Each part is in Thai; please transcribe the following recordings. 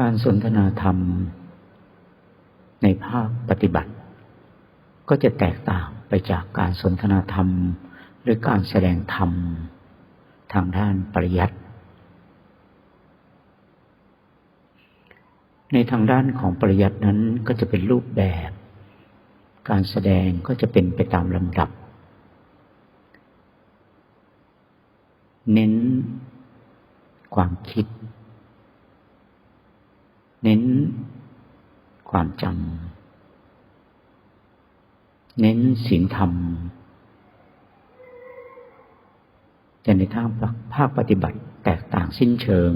การสนทนาธรรม ในภาคปฏิบัติ ก็จะแตกต่างไปจากการสนทนาธรรม หรือการแสดงธรรม ทางด้านปริยัติในทางด้านของปริยัตินั้นก็จะเป็นรูปแบบ การแสดงก็จะเป็นไปตามลำดับ เน้นความคิด เน้นความจำเน้นศีลธรรม แต่ในทางภาคปฏิบัติแตกต่างสิ้นเชิง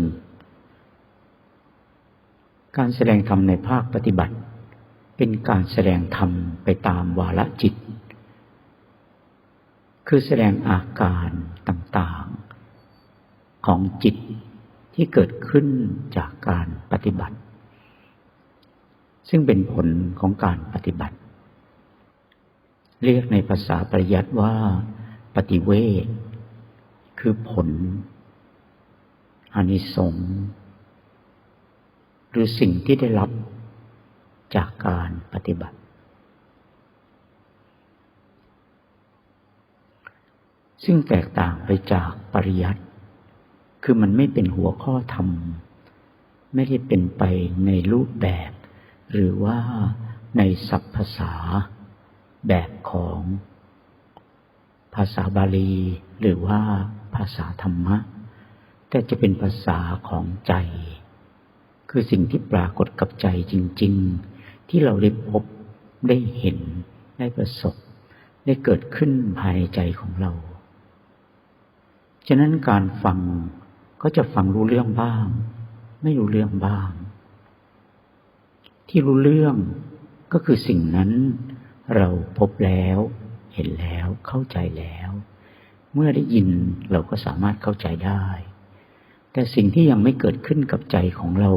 การแสดงธรรมในภาคปฏิบัติ เป็นการแสดงธรรมไปตามวาระจิต คือแสดงอาการต่างๆ ของจิตที่เกิดขึ้นจากการปฏิบัติ ซึ่งเป็นผลของการปฏิบัติ เรียกในภาษาปริยัติว่า ปฏิเวทคือผลอานิสงส์หรือสิ่งที่ได้รับจากการปฏิบัติ ซึ่งแตกต่างไปจากปริยัติ คือมันไม่เป็นหัวข้อธรรม ไม่ได้เป็นไปในรูปแบบ หรือว่าในศัพท์ภาษาแบบของภาษาบาลี หรือว่าภาษาธรรมะ แต่จะเป็นภาษาของใจ คือสิ่งที่ปรากฏกับใจจริง ๆ ที่เราได้พบได้เห็นได้ประสบ ได้เกิดขึ้นภายในใจของเรา ฉะนั้นการฟังก็จะฟังรู้เรื่องบ้าง ไม่รู้เรื่องบ้าง ที่รู้เรื่องก็คือสิ่งนั้น เราพบแล้ว เห็นแล้วเข้าใจแล้ว เมื่อได้ยินเราก็สามารถเข้าใจได้ แต่สิ่งที่ยังไม่เกิดขึ้นกับใจของเรา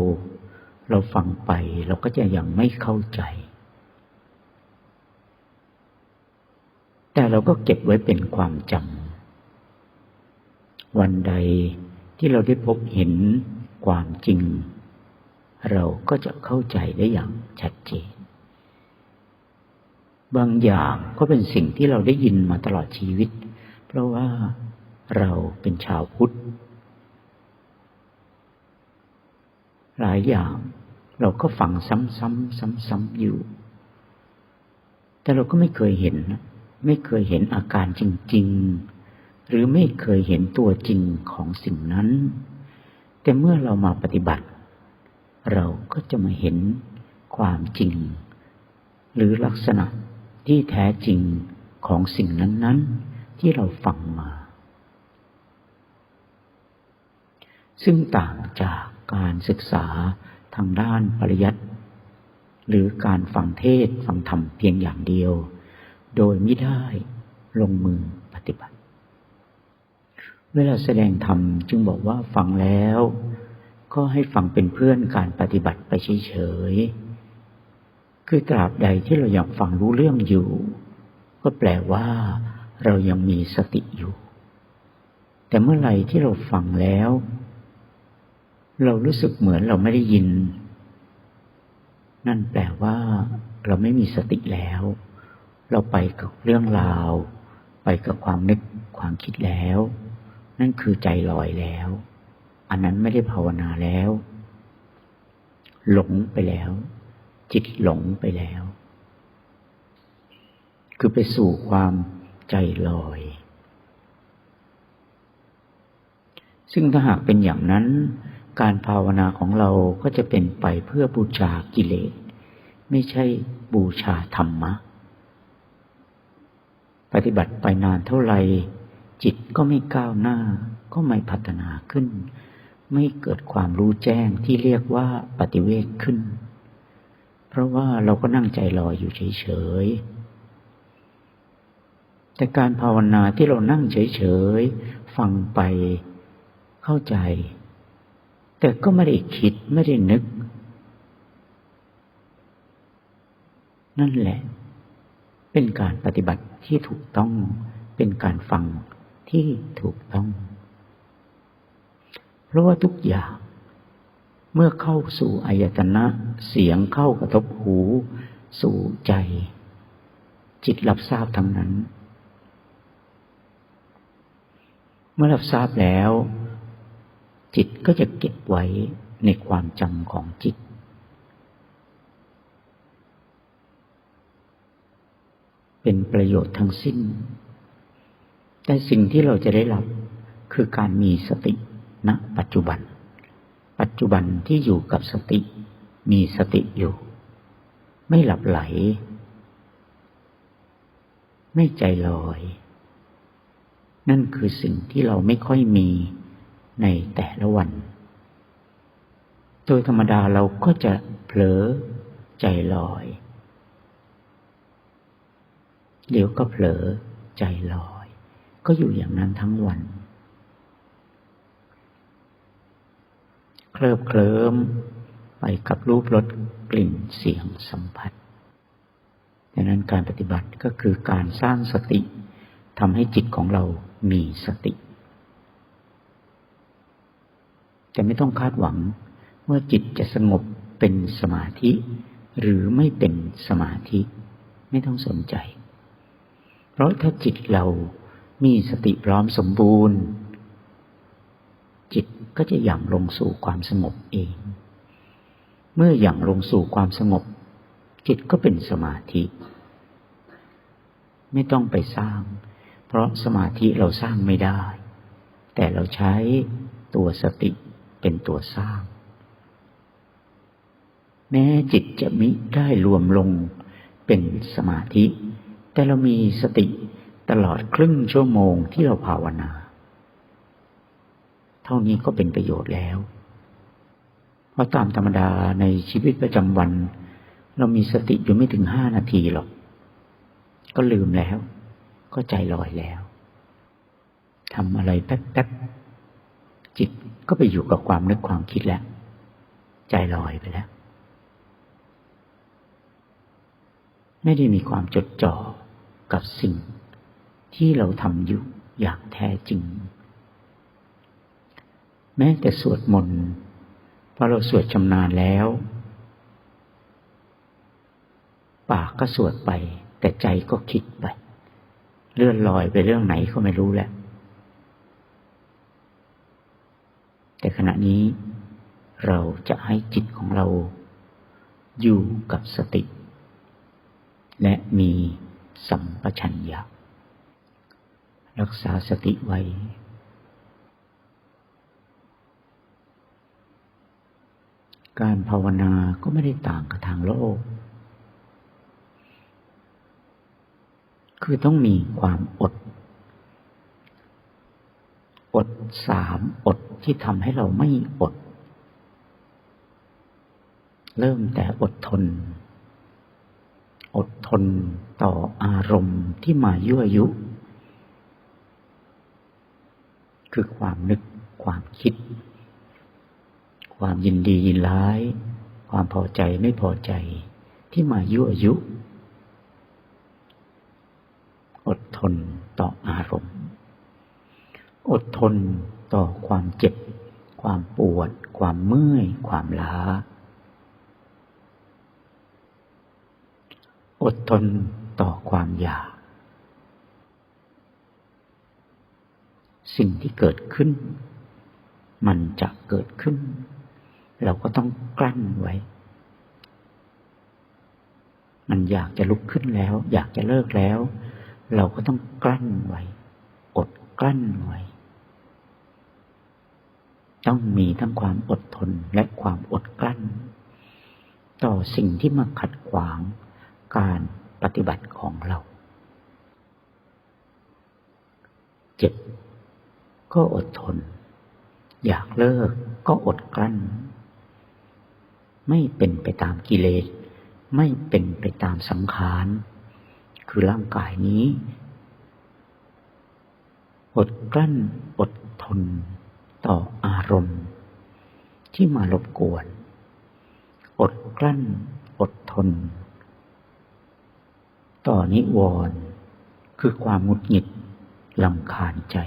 เราฟังไปเราก็จะยังไม่เข้าใจ แต่เราก็เก็บไว้เป็นความจำวันใดที่เราได้พบเห็นความจริง เราก็จะเข้าใจได้อย่างชัดเจน บางอย่างก็เป็นสิ่งที่เราได้ยินมาตลอดชีวิต เพราะว่าเราเป็นชาวพุทธ หลายอย่างเราก็ฟังซ้ำๆซ้ำๆอยู่ แต่เราก็ไม่เคยเห็น ไม่เคยเห็นอาการจริง ๆ หรือไม่เคยเห็นตัวจริงของสิ่งนั้น แต่เมื่อเรามาปฏิบัติ เราก็จะมาเห็นความจริง หรือลักษณะที่แท้จริงของสิ่งนั้น ๆ ที่เราฟังมา ซึ่งต่างจากการศึกษาทางด้านปริยัติหรือการฟังเทศฟังธรรมเพียงอย่างเดียว โดยไม่ได้ลงมือปฏิบัติ เวลาแสดงธรรมจึงบอกว่าฟังแล้ว ก็ให้ฟังเป็นเพื่อนการปฏิบัติไปเฉยๆ คือตราบใดที่เรายังฟังรู้เรื่องอยู่ ก็แปลว่า เรายังมีสติอยู่ แต่เมื่อไหร่ที่เราฟังแล้ว เรารู้สึกเหมือนเราไม่ได้ยิน นั่นแปลว่า เราไม่มีสติแล้ว เราไปกับเรื่องราว ไปกับความนึกความคิดแล้ว นั่นคือใจลอยแล้ว อันนั้นไม่ได้ภาวนาแล้ว หลงไปแล้ว จิตหลงไปแล้ว คือไปสู่ความใจลอย ซึ่งถ้าหากเป็นอย่างนั้น การภาวนาของเราก็จะเป็นไปเพื่อบูชากิเลส ไม่ใช่บูชาธรรมะ ปฏิบัติไปนานเท่าไหร่จิตก็ไม่ก้าวหน้าก็ไม่พัฒนาขึ้น ไม่เกิดความรู้แจ้งที่เรียกว่าปฏิเวทขึ้น เพราะว่าเราก็นั่งใจลอยอยู่เฉยๆ แต่การภาวนาที่เรานั่งเฉยๆ ฟังไปเข้าใจ แต่ก็ไม่ได้คิดไม่ได้นึก นั่นแหละ เป็นการปฏิบัติที่ถูกต้อง เป็นการฟังที่ถูกต้อง เพราะว่าทุกอย่าง เมื่อเข้าสู่อายตนะ เสียงเข้ากระทบหู สู่ใจ จิตรับทราบทั้งนั้น เมื่อรับทราบแล้ว จิตก็จะเก็บไว้ในความจำของจิตเป็นประโยชน์ทั้งสิ้น แต่สิ่งที่เราจะได้รับคือการมีสติ ณปัจจุบัน ปัจจุบันที่อยู่กับสติ มีสติอยู่ ไม่หลับไหล ไม่ใจลอย นั่นคือสิ่งที่เราไม่ค่อยมีในแต่ละวัน โดยธรรมดาเราก็จะเผลอใจลอย เดี๋ยวก็เผลอใจลอย ก็อยู่อย่างนั้นทั้งวัน เคลิบเคลิ้มไปกับรูปรสกลิ่นเสียงสัมผัสดังนั้นการปฏิบัติก็คือการสร้างสติทำให้จิตของเรามีสติจะไม่ต้องคาดหวังว่าจิตจะสงบเป็นสมาธิ หรือไม่เป็นสมาธิ ไม่ต้องสนใจ เพราะถ้าจิตเรามีสติพร้อมสมบูรณ์ จิตก็จะอย่างลงสู่ความสงบเอง เมื่ออย่างลงสู่ความสงบ จิตก็เป็นสมาธิ ไม่ต้องไปสร้าง เพราะสมาธิเราสร้างไม่ได้ แต่เราใช้ตัวสติเป็นตัวสร้าง แม้จิตจะมิได้รวมลงเป็นสมาธิ แต่เรามีสติตลอดครึ่งชั่วโมงที่เราภาวนา ท่านี้ก็เป็นประโยชน์แล้ว เพราะตามธรรมดาในชีวิตประจำวัน เรามีสติอยู่ไม่ถึงห้านาทีหรอก ก็ลืมแล้ว ก็ใจลอยแล้วทำอะไรแป๊บๆจิตก็ไปอยู่กับความนึกความคิดแล้ว ใจลอยไปแล้ว ไม่ได้มีความจดจ่อกับสิ่งที่เราทำอยู่อย่างแท้จริง แม้แต่สวดมนต์พอเราสวดชำนาญแล้ว ปากก็สวดไป แต่ใจก็คิดไป เลื่อนลอยไปเรื่องไหนก็ไม่รู้แหละแต่ขณะนี้เราจะให้จิตของเรา อยู่กับสติ และมีสัมปชัญญะรักษาสติไว้ การภาวนาก็ไม่ได้ต่างกับทางโลก คือต้องมีความอด อดสามอดที่ทำให้เราไม่อด เริ่มแต่อดทน อดทนต่ออารมณ์ที่มายั่วยุ คือความนึกความคิด ความยินดียินร้าย ความพอใจไม่พอใจ ที่มายั่วยุ อดทนต่ออารมณ์ อดทนต่อความเจ็บ ความปวด ความเมื่อย ความล้า อดทนต่อความอยาก สิ่งที่เกิดขึ้น มันจะเกิดขึ้น เราก็ต้องกลั้นไว้ มันอยากจะลุกขึ้นแล้ว อยากจะเลิกแล้ว เราก็ต้องกลั้นไว้ อดกลั้นไว้ ต้องมีทั้งความอดทนและความอดกลั้น ต่อสิ่งที่มาขัดขวางการปฏิบัติของเรา เจ็บก็อดทน อยากเลิกก็อดกลั้น ไม่เป็นไปตามกิเลส ไม่เป็นไปตามสังขาร คือร่างกายนี้ อดกลั้นอดทนต่ออารมณ์ ที่มารบกวน อดกลั้นอดทน ต่อนิวรณ์คือความหงุดหงิดลำคาญใจ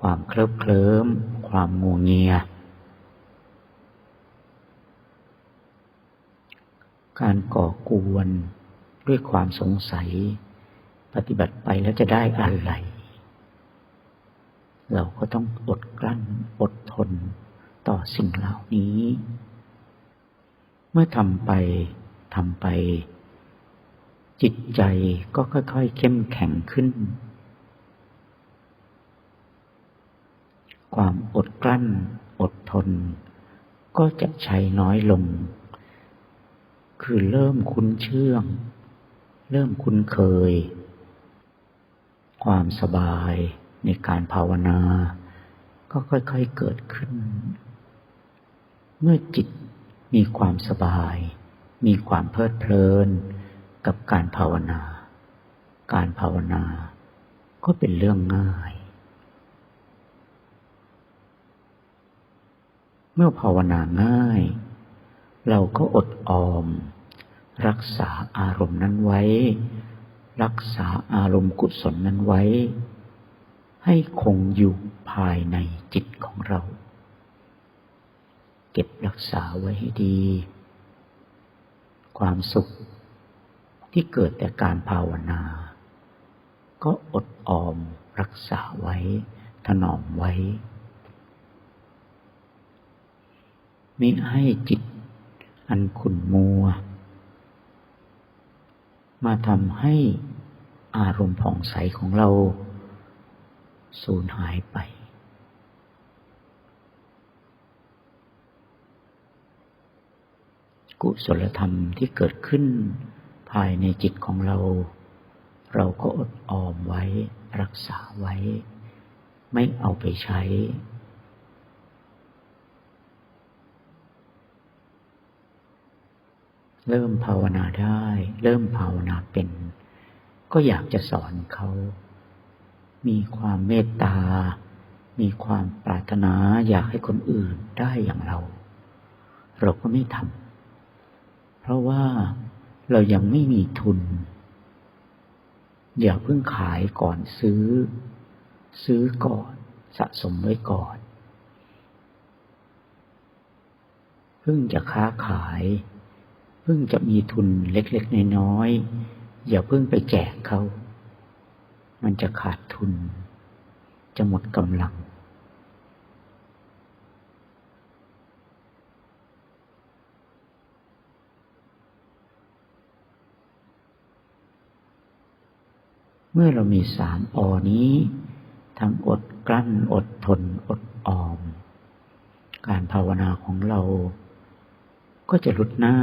ความเคลิบเคลิ้ม ความงัวเงีย การก่อกวนด้วยความสงสัย ปฏิบัติไปแล้วจะได้อะไร เราก็ต้องอดกลั้นอดทนต่อสิ่งเหล่านี้ เมื่อทำไปทำไป จิตใจก็ค่อยๆเข้มแข็งขึ้น ความอดกลั้น อดทน ก็จะใช้น้อยลง คือเริ่มคุ้นเชื่อง เริ่มคุ้นเคย ความสบายในการภาวนา ก็ค่อยๆเกิดขึ้น เมื่อจิตมีความสบาย มีความเพลิดเพลิน กับการภาวนา การภาวนาก็เป็นเรื่องง่าย เมื่อภาวนาง่าย เราก็อดออม รักษาอารมณ์นั้นไว้ รักษาอารมณ์กุศลนั้นไว้ ให้คงอยู่ภายในจิตของเรา เก็บรักษาไว้ให้ดี ความสุขที่เกิดแต่การภาวนา ก็อดออมรักษาไว้ ถนอมไว้ มิให้จิตอันขุ่นมัว มาทำให้อารมณ์ผ่องใสของเรา สูญหายไป กุศลธรรมที่เกิดขึ้นภายในจิตของเรา เราก็อดออมไว้รักษาไว้ ไม่เอาไปใช้ เริ่มภาวนาได้ เริ่มภาวนาเป็น ก็อยากจะสอนเขา มีความเมตตา มีความปรารถนาอยากให้คนอื่นได้อย่างเรา เราก็ไม่ทำเพราะว่าเรายังไม่มีทุน อย่าเพิ่งขายก่อนซื้อ ซื้อก่อนสะสมไว้ก่อนเพิ่งจะค้าขาย พิ่งจะมีทุนเล็กๆน้อยๆอย่าเพิ่งไปแจกเขา มันจะขาดทุน จะหมดกำลัง เมื่อเรามีสามอนี้ทั้งอดกลั้นอดทนอดออม การภาวนาของเราก็จะลดหน้า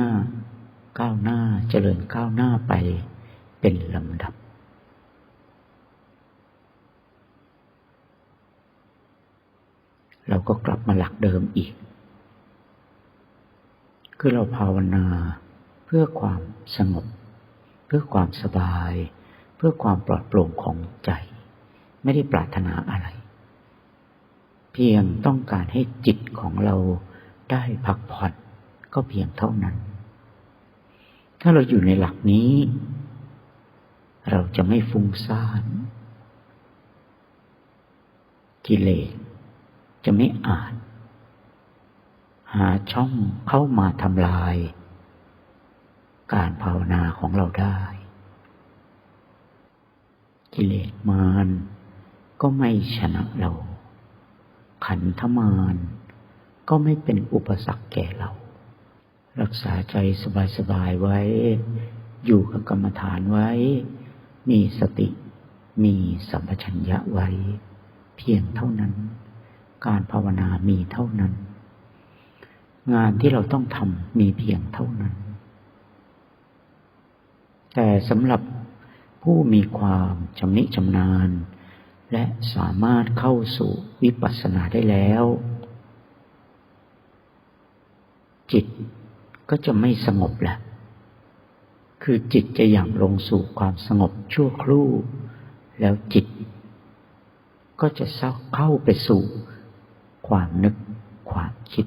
ก้าวหน้าเจริญก้าวหน้าไปเป็นลำดับ เราก็กลับมาหลักเดิมอีก คือเราภาวนาเพื่อความสงบ เพื่อความสบาย เพื่อความปลอดโปร่งของใจ ไม่ได้ปรารถนาอะไร เพียงต้องการให้จิตของเราได้พักผ่อนก็เพียงเท่านั้น ถ้าเราอยู่ในหลักนี้ เราจะไม่ฟุ้งซ่าน กิเลสจะไม่อาจ หาช่องเข้ามาทำลาย การภาวนาของเราได้ กิเลสมารก็ไม่ชนะเรา ขันธมารก็ไม่เป็นอุปสรรคแก่เรา รักษาใจสบายๆไว้ อยู่กับกรรมฐานไว้ มีสติ มีสัมปชัญญะไว้ เพียงเท่านั้น การภาวนามีเท่านั้น งานที่เราต้องทำมีเพียงเท่านั้น แต่สำหรับผู้มีความชำนิชำนาญ และสามารถเข้าสู่วิปัสสนาได้แล้ว จิต ก็จะไม่สงบแหละ คือจิตจะอย่างลงสู่ความสงบชั่วครู่ แล้วจิต ก็จะเข้าไปสู่ความนึกความคิด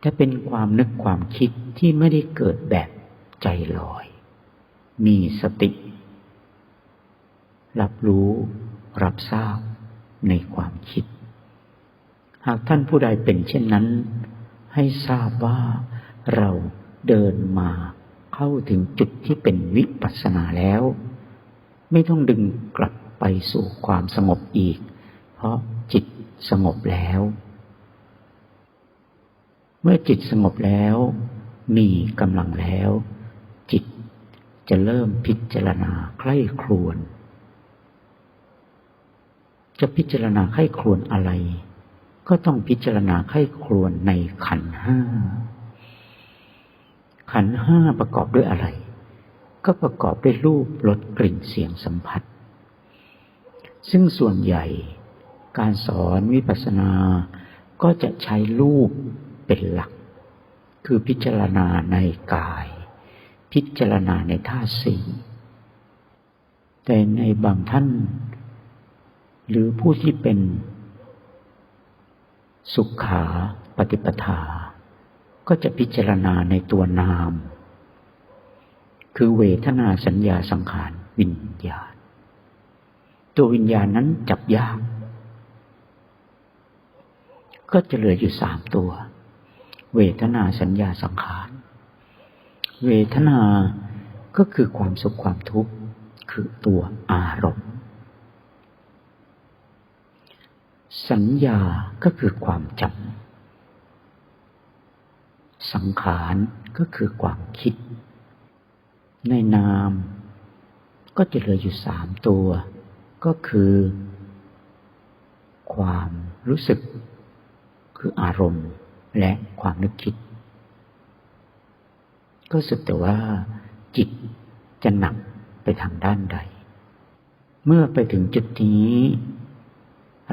แต่เป็นความนึกความคิดที่ไม่ได้เกิดแบบใจลอย มีสติ รับรู้ รับทราบในความคิด หากท่านผู้ใดเป็นเช่นนั้น ให้ทราบว่า เราเดินมาเข้าถึงจุดที่เป็นวิปัสสนาแล้ว ไม่ต้องดึงกลับไปสู่ความสงบอีก เพราะจิตสงบแล้ว เมื่อจิตสงบแล้ว มีกำลังแล้ว จิตจะเริ่มพิจารณาใคร่ครวญจะพิจารณาไข้ครวนอะไร ก็ต้องพิจารณาไข้ครวนในขันห้า ขันห้าประกอบด้วยอะไร ก็ประกอบด้วยรูปรสกลิ่นเสียงสัมผัส ซึ่งส่วนใหญ่ การสอนวิปัสสนาก็จะใช้รูปเป็นหลัก คือพิจารณาในกาย พิจารณาในท่าสี่แต่ในบางท่าน หรือผู้ที่เป็นสุขาปฏิปทา ก็จะพิจารณาในตัวนาม คือเวทนาสัญญาสังขารวิญญาณ ตัววิญญาณนั้นจับยาก ก็จะเหลืออยู่สามตัว เวทนาสัญญาสังขาร เวทนาก็คือความสุขความทุกข์ คือตัวอารมณ์ สัญญาก็คือความจำ สังขารก็คือความคิด ในนาม ก็จะเหลืออยู่สามตัว ก็คือ ความรู้สึก คืออารมณ์และความนึกคิด ก็สุดแต่ว่า จิตจะหนักไปทางด้านใด เมื่อไปถึงจุดนี้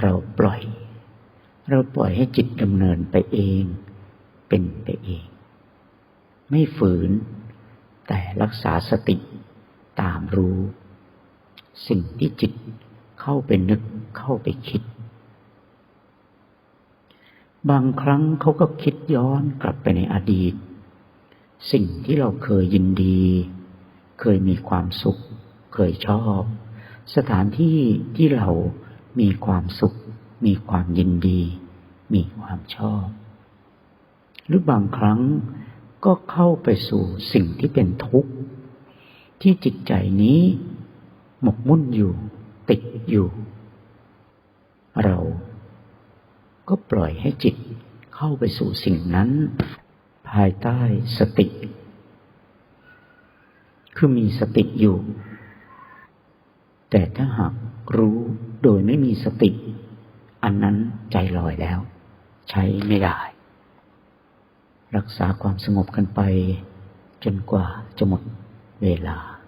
เราปล่อย เราปล่อยให้จิตดำเนินไปเอง เป็นไปเอง ไม่ฝืน แต่รักษาสติตามรู้ สิ่งที่จิตเข้าไปนึกเข้าไปคิด บางครั้งเขาก็คิดย้อนกลับไปในอดีต สิ่งที่เราเคยยินดี เคยมีความสุข เคยชอบ สถานที่ที่เรามีความสุข มีความยินดี มีความชอบ หรือบางครั้งก็เข้าไปสู่สิ่งที่เป็นทุกข์ ที่จิตใจนี้หมกมุ่นอยู่ ติดอยู่ เราก็ปล่อยให้จิตเข้าไปสู่สิ่งนั้น ภายใต้สติ คือมีสติอยู่ แต่ถ้าหากรู้โดยไม่มีสติ อันนั้นใจลอยแล้ว ใช้ไม่ได้ รักษาความสงบกันไป จนกว่าจะหมดเวลา